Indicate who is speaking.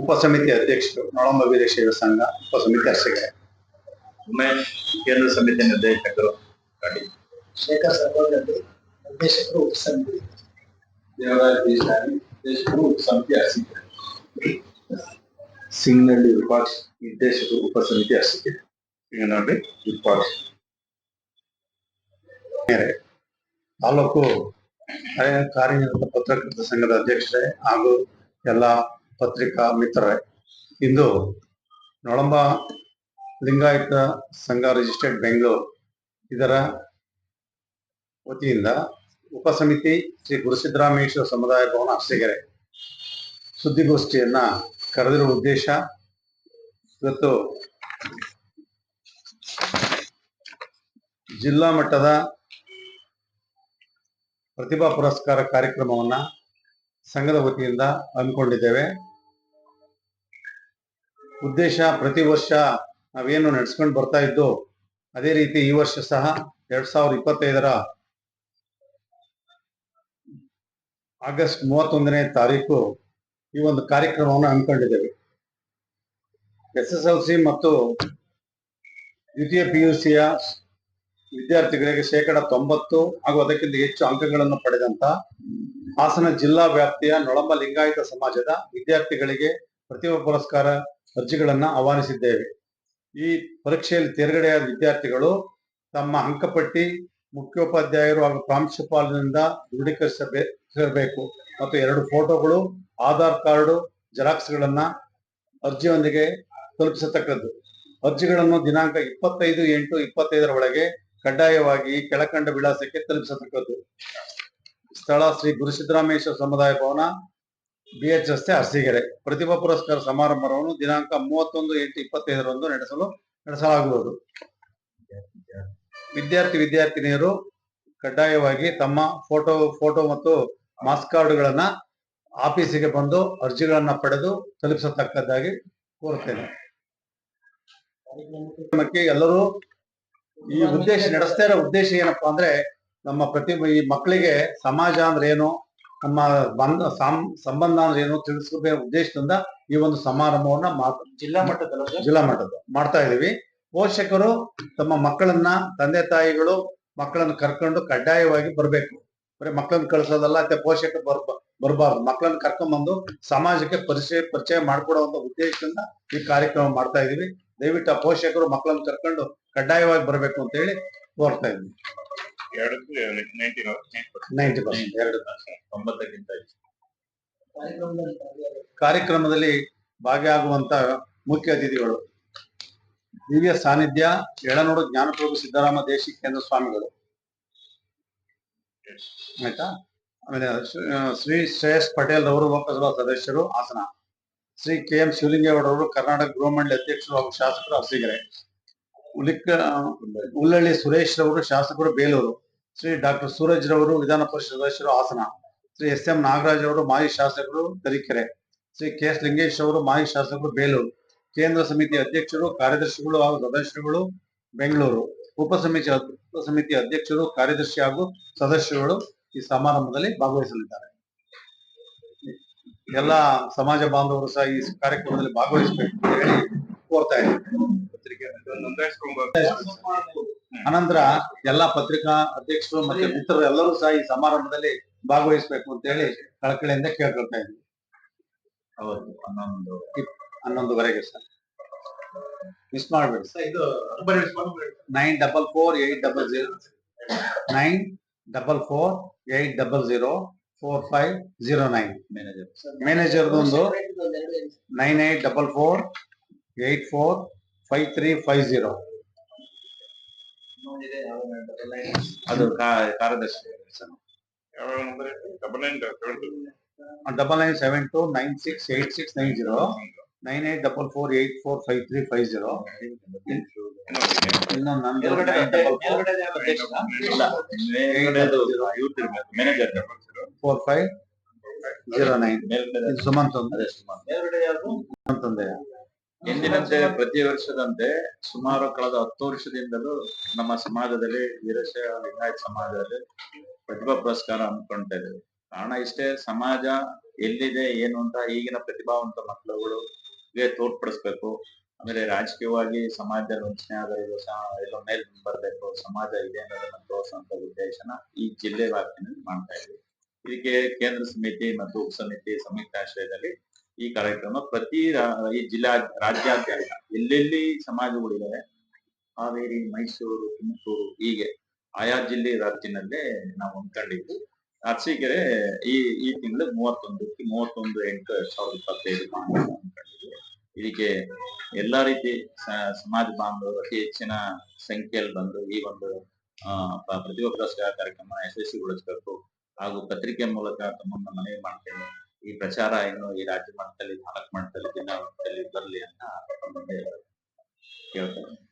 Speaker 1: ಉಪಸಮಿತಿ ಅಧ್ಯಕ್ಷರು ನಳಂಬ ವೀರಶೈವ ಸಂಘ ಉಪಸಮಿತಿ ಅರ್ಚಕರೇ.
Speaker 2: ಉಮೇಶ್ ಕೇಂದ್ರ ಸಮಿತಿ ನಿರ್ದೇಶಕರು
Speaker 3: ಶೇಖರ್ ಸರ್ವದಲ್ಲಿ ನಿರ್ದೇಶಕರು ಉಪಸಮಿತಿ.
Speaker 2: ದೇವರಾಜ್ ದೇಶಾನಿ ನಿರ್ದೇಶಕರು ಸಮಿತಿ ಅರ್ಸಿಕೆ
Speaker 1: ಸಿಂಗ್ನಳ್ಳಿ ವಿಪಾಕ್ಷ ನಿರ್ದೇಶಕರು ಉಪಸಮಿತಿ ಅರ್ಚಕರೇ.
Speaker 2: ನೋಡ್ರಿ
Speaker 1: ವಿಭಾಗ ತಾಲೂಕು ಕಾರ್ಯ- ಕಾರ್ಯನಿರತ ಪತ್ರಕರ್ತ ಸಂಘದ ಅಧ್ಯಕ್ಷರೇ ಹಾಗೂ ಎಲ್ಲ ಪತ್ರಿಕಾ ಮಿತ್ರರೇ, ಇಂದು ನೊಳಂಬ ಲಿಂಗಾಯತ ಸಂಘ ರಿಜಿಸ್ಟರ್ಡ್ ಬೆಂಗಳೂರು ಇದರ ವತಿಯಿಂದ ಉಪಸಮಿತಿ ಶ್ರೀ ಗುರುಸಿದ್ದರಾಮೇಶ್ವರ ಸಮುದಾಯ ಭವನ ಅರಸೀಕೆರೆ ಸುದ್ದಿಗೋಷ್ಠಿಯನ್ನ ಕರೆದಿರುವ ಉದ್ದೇಶ, ಇವತ್ತು ಜಿಲ್ಲಾ ಮಟ್ಟದ ಪ್ರತಿಭಾ ಪುರಸ್ಕಾರ ಕಾರ್ಯಕ್ರಮವನ್ನ ಸಂಘದ ವತಿಯಿಂದ ಹಮ್ಮಿಕೊಂಡಿದ್ದೇವೆ. ಉದ್ದೇಶ ಪ್ರತಿ ವರ್ಷ ನಾವೇನು ನಡೆಸ್ಕೊಂಡು ಬರ್ತಾ ಇದ್ದು ಅದೇ ರೀತಿ ಈ ವರ್ಷ ಸಹ ಎರಡ್ ಸಾವಿರದ ಇಪ್ಪತ್ತೈದರ ಆಗಸ್ಟ್ ಮೂವತ್ತೊಂದನೇ ತಾರೀಕು ಈ ಒಂದು ಕಾರ್ಯಕ್ರಮವನ್ನು ಹಮ್ಮಿಕೊಂಡಿದ್ದೇವೆ. ಎಸ್ ಎಸ್ ಎಲ್ ಸಿ ಮತ್ತು ದ್ವಿತೀಯ ಪಿ ಯು ಸಿಯ ವಿದ್ಯಾರ್ಥಿಗಳಿಗೆ ಶೇಕಡ ತೊಂಬತ್ತು ಹಾಗೂ ಅದಕ್ಕಿಂತ ಹೆಚ್ಚು ಅಂಕಗಳನ್ನು ಪಡೆದಂತ ಹಾಸನ ಜಿಲ್ಲಾ ವ್ಯಾಪ್ತಿಯ ನೊಳಂಬ ಲಿಂಗಾಯತ ಸಮಾಜದ ವಿದ್ಯಾರ್ಥಿಗಳಿಗೆ ಪ್ರತಿಭಾ ಪುರಸ್ಕಾರ ಅರ್ಜಿಗಳನ್ನ ಆಹ್ವಾನಿಸಿದ್ದೇವೆ. ಈ ಪರೀಕ್ಷೆಯಲ್ಲಿ ತೇರ್ಗಡೆಯಾದ ವಿದ್ಯಾರ್ಥಿಗಳು ತಮ್ಮ ಅಂಕಪಟ್ಟಿ ಮುಖ್ಯೋಪಾಧ್ಯಾಯರು ಹಾಗೂ ಪ್ರಾಂಶುಪಾಲರಿಂದ ದೃಢೀಕರಿಸಬೇಕು ಮತ್ತು ಎರಡು ಫೋಟೋಗಳು, ಆಧಾರ್ ಕಾರ್ಡು, ಜೆರಾಕ್ಸ್ಗಳನ್ನ ಅರ್ಜಿಯೊಂದಿಗೆ ತಲುಪಿಸತಕ್ಕದ್ದು. ಅರ್ಜಿಗಳನ್ನು ದಿನಾಂಕ ಇಪ್ಪತ್ತೈದು ಎಂಟು ಇಪ್ಪತ್ತೈದರ ಒಳಗೆ ಕಡ್ಡಾಯವಾಗಿ ಕೆಳಕಂಡ ವಿಳಾಸಕ್ಕೆ ತಲುಪಿಸತಕ್ಕದ್ದು. ಸ್ಥಳ ಶ್ರೀ ಗುರುಸಿದ್ದರಾಮೇಶ್ವರ ಸಮುದಾಯ ಭವನ ಬಿಎಚ್ ರಸ್ತೆ ಅರಸೀಕೆರೆ ಪ್ರತಿಭಾ ಪುರಸ್ಕಾರ ಸಮಾರಂಭವನ್ನು ದಿನಾಂಕ ಮೂವತ್ತೊಂದು, ಎಂಟು, ಇಪ್ಪತ್ತೈದರಂದು ನಡೆಸಲು, ನಡೆಸಲಾಗುವುದು. ವಿದ್ಯಾರ್ಥಿ, ವಿದ್ಯಾರ್ಥಿನಿಯರು ಕಡ್ಡಾಯವಾಗಿ ತಮ್ಮ ಫೋಟೋ ಫೋಟೋ ಮತ್ತು ಮಾಸ್ಕ್ ಕಾರ್ಡ್ಗಳನ್ನ ಆಫೀಸಿಗೆ ಬಂದು ಅರ್ಜಿಗಳನ್ನ ಪಡೆದು ತಲುಪಿಸತಕ್ಕದ್ದಾಗಿ ಕೋರುತ್ತೇನೆ. ಎಲ್ಲರೂ ಈ ಉದ್ದೇಶ, ನಡೆಸ್ತಾ ಇರೋ ಉದ್ದೇಶ ಏನಪ್ಪಾ ಅಂದ್ರೆ ನಮ್ಮ ಪ್ರತಿ ಈ ಮಕ್ಕಳಿಗೆ ಸಮಾಜ ಅಂದ್ರೆ ಏನು? ನಮ್ಮ ಬಂಧ ಸಂಬಂಧ ಅಂದ್ರೆ ಏನು ತಿಳಿಸ್ಬೇಕು ಉದ್ದೇಶದಿಂದ ಈ ಒಂದು ಸಮಾರಂಭವನ್ನ
Speaker 3: ಜಿಲ್ಲಾ ಮಟ್ಟದ
Speaker 1: ಜಿಲ್ಲಾ ಮಟ್ಟದ ಮಾಡ್ತಾ ಇದೀವಿ ಪೋಷಕರು ತಮ್ಮ ಮಕ್ಕಳನ್ನ ತಂದೆ ತಾಯಿಗಳು ಮಕ್ಕಳನ್ನ ಕರ್ಕೊಂಡು ಕಡ್ಡಾಯವಾಗಿ ಬರ್ಬೇಕು. ಬರೀ ಮಕ್ಕಳನ್ನ ಕಳ್ಸೋದಲ್ಲ ಅಥವಾ ಪೋಷಕರು ಬರ್ ಬರಬಾರ್ದು. ಮಕ್ಕಳನ್ನ ಕರ್ಕೊಂಡ್ಬಂದು ಸಮಾಜಕ್ಕೆ ಪರಿಚಯ ಪರಿಚಯ ಮಾಡ್ಕೊಡುವಂತ ಉದ್ದೇಶದಿಂದ ಈ ಕಾರ್ಯಕ್ರಮ ಮಾಡ್ತಾ ಇದೀವಿ ದಯವಿಟ್ಟು ಆ ಪೋಷಕರು ಮಕ್ಕಳನ್ನ ಕರ್ಕೊಂಡು ಕಡ್ಡಾಯವಾಗಿ ಬರ್ಬೇಕು ಅಂತ ಹೇಳಿ ಕೋರ್ತಾ ಇದ್ವಿ
Speaker 2: ಎರಡಕ್ಕೂ ನೈಂಟಿ
Speaker 1: ನೈಂಟಿ ಪರ್ಸೆಂಟ್ ಎರಡು
Speaker 2: ತೊಂಬತ್ತಕ್ಕಿಂತ ಹೆಚ್ಚು
Speaker 3: ಕಾರ್ಯಕ್ರಮದಲ್ಲಿ ಭಾಗಿಯಾಗಿ
Speaker 1: ಕಾರ್ಯಕ್ರಮದಲ್ಲಿ ಭಾಗಿಯಾಗುವಂತ ಮುಖ್ಯ ಅತಿಥಿಗಳು ದಿವ್ಯ ಸಾನ್ನಿಧ್ಯ ಎಳನೋಡು ಜ್ಞಾನಪ್ರಭು ಸಿದ್ದರಾಮ ದೇಶಿ ಕೇಂದ್ರ ಸ್ವಾಮಿಗಳು. ಆಯ್ತಾ? ಆಮೇಲೆ ಶ್ರೀ- ಶ್ರೇಯಸ್ ಪಟೇಲ್ ರವರು ಲೋಕಸಭಾ ಸದಸ್ಯರು ಹಾಸನ. ಶ್ರೀ ಕೆ ಎಂ ಶಿವಲಿಂಗೇಗೌಡರವರು ಕರ್ನಾಟಕ ಗೃಹ ಮಂಡಳಿ ಅಧ್ಯಕ್ಷರು ಹಾಗೂ ಶಾಸಕರು ಅರಸೀಕೆರೆ ಉಲಿಕ್ಕ ಉಲ್ಲಳ್ಳಿ ಸುರೇಶ್ ರವರು, ಶಾಸಕರು ಬೇಲೂರು, ಶ್ರೀ ಡಾಕ್ಟರ್ ಸೂರಜ್ ರವರು, ವಿಧಾನ ಪರಿಷತ್ ಸದಸ್ಯರು ಹಾಸನ, ಶ್ರೀ ಎಸ್ ಎಂ ನಾಗರಾಜ್ ಅವರು ಮಾಜಿ ಶಾಸಕರು ತರೀಕೆರೆ, ಶ್ರೀ ಕೆ ಎಸ್ ಲಿಂಗೇಶ್ ಅವರು ಮಾಜಿ ಶಾಸಕರು ಬೇಲೂರು, ಕೇಂದ್ರ ಸಮಿತಿ ಅಧ್ಯಕ್ಷರು, ಕಾರ್ಯದರ್ಶಿಗಳು ಹಾಗೂ ಸದಸ್ಯರುಗಳು ಬೆಂಗಳೂರು ಉಪಸಮಿತಿ ಉಪಸಮಿತಿ ಅಧ್ಯಕ್ಷರು, ಕಾರ್ಯದರ್ಶಿ ಹಾಗೂ ಸದಸ್ಯರುಗಳು ಈ ಸಮಾರಂಭದಲ್ಲಿ ಭಾಗವಹಿಸಲಿದ್ದಾರೆ. ಎಲ್ಲ ಸಮಾಜ ಬಾಂಧವರು ಸಹ ಈ ಕಾರ್ಯಕ್ರಮದಲ್ಲಿ ಭಾಗವಹಿಸಬೇಕು ಅಂತ ಹೇಳಿ ಕೋರ್ತಾ ಇದ್ದೀನಿ
Speaker 2: ಪತ್ರಿಕೆ
Speaker 1: ಅನಂತರ ಎಲ್ಲಾ ಪತ್ರಿಕಾ ಅಧ್ಯಕ್ಷರು ಮತ್ತೆ ಮಿತ್ರರು ಎಲ್ಲರೂ ಸಹ ಈ ಸಮಾರಂಭದಲ್ಲಿ ಭಾಗವಹಿಸಬೇಕು ಅಂತ ಹೇಳಿ ಕಳಕಳಿಯಿಂದ ಕೇಳ್ಕೊಳ್ತಾ ಇದ್ವಿ.
Speaker 2: ಹೌದು ಹನ್ನೊಂದು
Speaker 1: ಹನ್ನೊಂದುವರೆಗೆ ಸರ್. ಮಿಸ್ ಮಾಡ್ಬೇಡಿ. ಸರ್
Speaker 3: ಇದು.
Speaker 1: Nine double four eight double zero nine double four eight double zero four five zero nine
Speaker 2: manager
Speaker 1: manager ಒಂದು. Nine eight double four eight four five three five zero.
Speaker 2: ಅದು ಕಾರ್ಯದರ್ಶಿ double nine
Speaker 1: double nine seven two nine six eight six nine zero nine eight double four eight four five three five zero ಇನ್ನೊಂದು ನಂದು four five zero nine Sumanth? Sumanth.
Speaker 2: ಎಂದಿನಂತೆ ಪ್ರತಿ ವರ್ಷದಂತೆ ಸುಮಾರು ಕಳೆದ ಹತ್ತು ವರ್ಷದಿಂದಲೂ ನಮ್ಮ ಸಮಾಜದಲ್ಲಿ ವೀರಶೈವ ಲಿಂಗಾಯತ್ ಸಮಾಜದಲ್ಲಿ ಪ್ರತಿಭಾ ಪುರಸ್ಕಾರ ಹಮ್ಮಿಕೊಳ್ತಾ ಇದ್ದೇವೆ. ಕಾರಣ ಇಷ್ಟೇ, ಸಮಾಜ ಎಲ್ಲಿದೆ, ಏನು ಅಂತ, ಈಗಿನ ಪ್ರತಿಭಾವಂತ ಮಕ್ಕಳುಗಳು ತೋರ್ಪಡಿಸ್ಬೇಕು. ಆಮೇಲೆ ರಾಜಕೀಯವಾಗಿ ಸಮಾಜದಲ್ಲಿ ವಂಚನೆ ಆಗೋದು ಸಹ ಎಲ್ಲ ಮೇಲ್ ಬರ್ಬೇಕು, ಸಮಾಜ ಇದೆ ಅನ್ನೋದನ್ನ ತೋರಿಸುವಂತ ಉದ್ದೇಶನ ಈ ಜಿಲ್ಲೆ ವ್ಯಾಪ್ತಿನಲ್ಲಿ ಮಾಡ್ತಾ ಇದ್ವಿ ಇದಕ್ಕೆ ಕೇಂದ್ರ ಸಮಿತಿ ಮತ್ತು ಉಪ ಸಮಿತಿ ಸಂಯುಕ್ತ ಆಶ್ರಯದಲ್ಲಿ ಈ ಕಾರ್ಯಕ್ರಮ ಪ್ರತಿ ಈ ಜಿಲ್ಲಾ ರಾಜ್ಯಾದ್ಯಂತ ಎಲ್ಲೆಲ್ಲಿ ಸಮಾಜಗಳಿದ್ದಾವೆ ಹಾವೇರಿ, ಮೈಸೂರು, ತುಮಕೂರು, ಹೀಗೆ ಆಯಾ ಜಿಲ್ಲೆ ರಾಜ್ಯನಲ್ಲೇ ನಾವು ಅನ್ಕೊಂಡಿದ್ವಿ ಅರಸೀಕೆರೆ ಈ ಈ ತಿಂಗಳು ಮೂವತ್ತೊಂದಕ್ಕೆ ಮೂವತ್ತೊಂದು ಎಂಟು ಎರಡ್ ಸಾವಿರದ ಇಪ್ಪತ್ತೈದು ಇದಕ್ಕೆ ಎಲ್ಲಾ ರೀತಿ ಸಮಾಜ ಬಾಂಧವರು ಅತಿ ಹೆಚ್ಚಿನ ಸಂಖ್ಯೆಯಲ್ಲಿ ಬಂದು ಈ ಒಂದು, ಆ, ಪ- ಪ್ರತಿಭಾ ಪುರಸ್ಕಾರ ಕಾರ್ಯಕ್ರಮ ಯಶಸ್ವಿಗೊಳಿಸಬೇಕು. ಹಾಗೂ ಪತ್ರಿಕೆ ಮೂಲಕ ತಮ್ಮನ್ನು ಮನವಿ ಮಾಡ್ತೇನೆ ಈ ಪ್ರಚಾರ ಇನ್ನು ಈ ರಾಜ್ಯ ಮಟ್ಟದಲ್ಲಿ ತಾಲೂಕು ಮಟ್ಟದಲ್ಲಿ ಜಿಲ್ಲಾ ಮಟ್ಟದಲ್ಲಿ ಬರಲಿ ಅಂತ ಕೇಳ್ತೇನೆ.